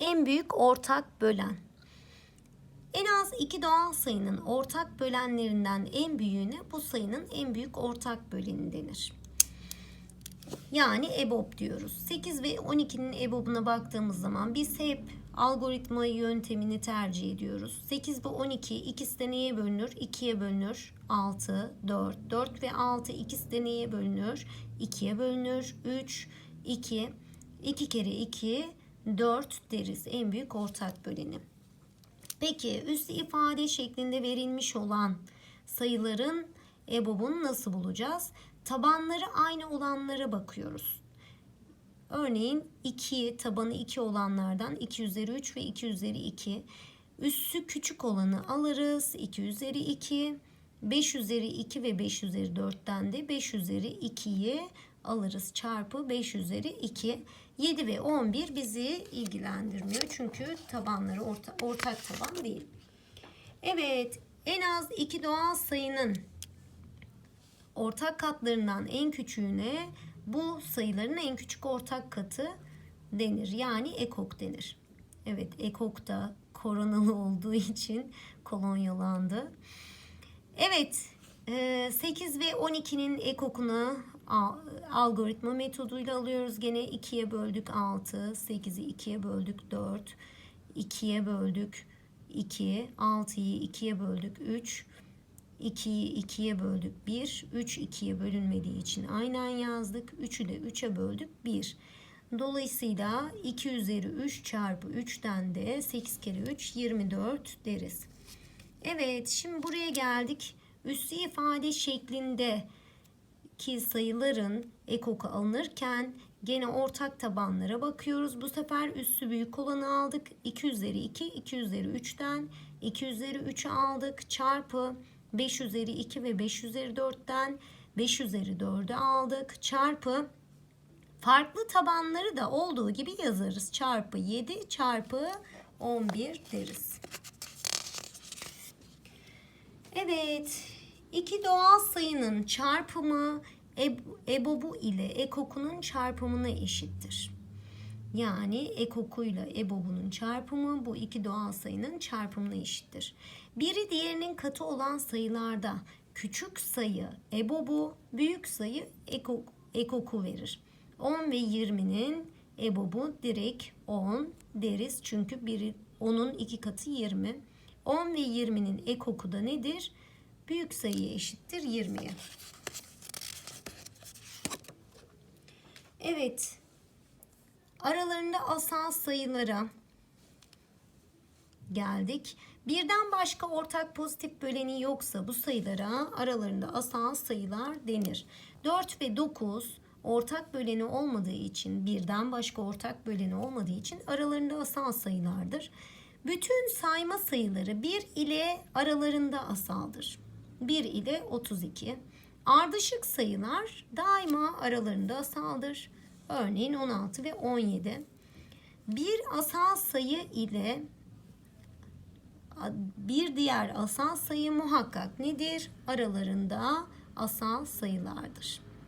En büyük ortak bölen. En az iki doğal sayının ortak bölenlerinden en büyüğüne bu sayının en büyük ortak böleni denir. Yani EBOB diyoruz. 8 ve 12'nin EBOB'una baktığımız zaman biz hep algoritma yöntemini tercih ediyoruz. 8 ve 12 ikisi de neye bölünür? 2'ye bölünür. 6, 4, 4 ve 6 ikisi de neye bölünür? 2'ye bölünür. 3, 2, 2 kere 2, 4 deriz. En büyük ortak böleni. Peki üst ifade şeklinde verilmiş olan sayıların EBOB'unu nasıl bulacağız? Tabanları aynı olanlara bakıyoruz. Örneğin 2 tabanı 2 olanlardan 2 üzeri 3 ve 2 üzeri 2. Üssü küçük olanı alırız. 2 üzeri 2. 5 üzeri 2 ve 5 üzeri 4'ten de 5 üzeri 2'yi alırız. Çarpı 5 üzeri 2. 7 ve 11 bizi ilgilendirmiyor. Çünkü tabanları orta, ortak taban değil. Evet en az iki doğal sayının ortak katlarından en küçüğüne bu sayıların en küçük ortak katı denir. Yani ekok denir. Evet ekok da koronalı olduğu için kolonyalandı. Evet 8 ve 12'nin ekokunu algoritma metoduyla alıyoruz. Gene 2'ye böldük 6, 8'i 2'ye böldük 4, 2'ye böldük 2, 6'yı 2'ye böldük 3, 2'yi 2'ye böldük 1. 3 2'ye bölünmediği için aynen yazdık. 3'ü de 3'e böldük 1. Dolayısıyla 2 üzeri 3 çarpı 3'ten de 8 kere 3 24 deriz. Evet şimdi buraya geldik. Üssü ifade şeklinde ki sayıların ekoku alınırken gene ortak tabanlara bakıyoruz. Bu sefer üssü büyük olanı aldık. 2 üzeri 2, 2 üzeri 3'ten 2 üzeri 3'ü aldık. Çarpı 5 üzeri 2 ve 5 üzeri 4'ten 5 üzeri 4'ü aldık. Çarpı farklı tabanları da olduğu gibi yazarız. Çarpı 7 çarpı 11 deriz. Evet. iki doğal sayının çarpımı ebobu ile ekokunun çarpımına eşittir. Yani ekokuyla ebobunun çarpımı bu iki doğal sayının çarpımına eşittir. Biri diğerinin katı olan sayılarda küçük sayı ebobu, büyük sayı ekok, ekoku verir. 10 ve 20'nin ebobu direkt 10 deriz. Çünkü biri 10'un iki katı 20. 10 ve 20'nin ekoku da nedir? Büyük sayıya eşittir 20'ye. Evet. Aralarında asal sayılara geldik. Birden başka ortak pozitif böleni yoksa bu sayılara aralarında asal sayılar denir. 4 ve 9 ortak böleni olmadığı için birden başka ortak böleni olmadığı için aralarında asal sayılardır. Bütün sayma sayıları 1 ile aralarında asaldır. 1 ile 32. Ardışık sayılar daima aralarında asaldır. Örneğin 16 ve 17. Bir asal sayı ile bir diğer asal sayı muhakkak nedir? Aralarında asal sayılardır.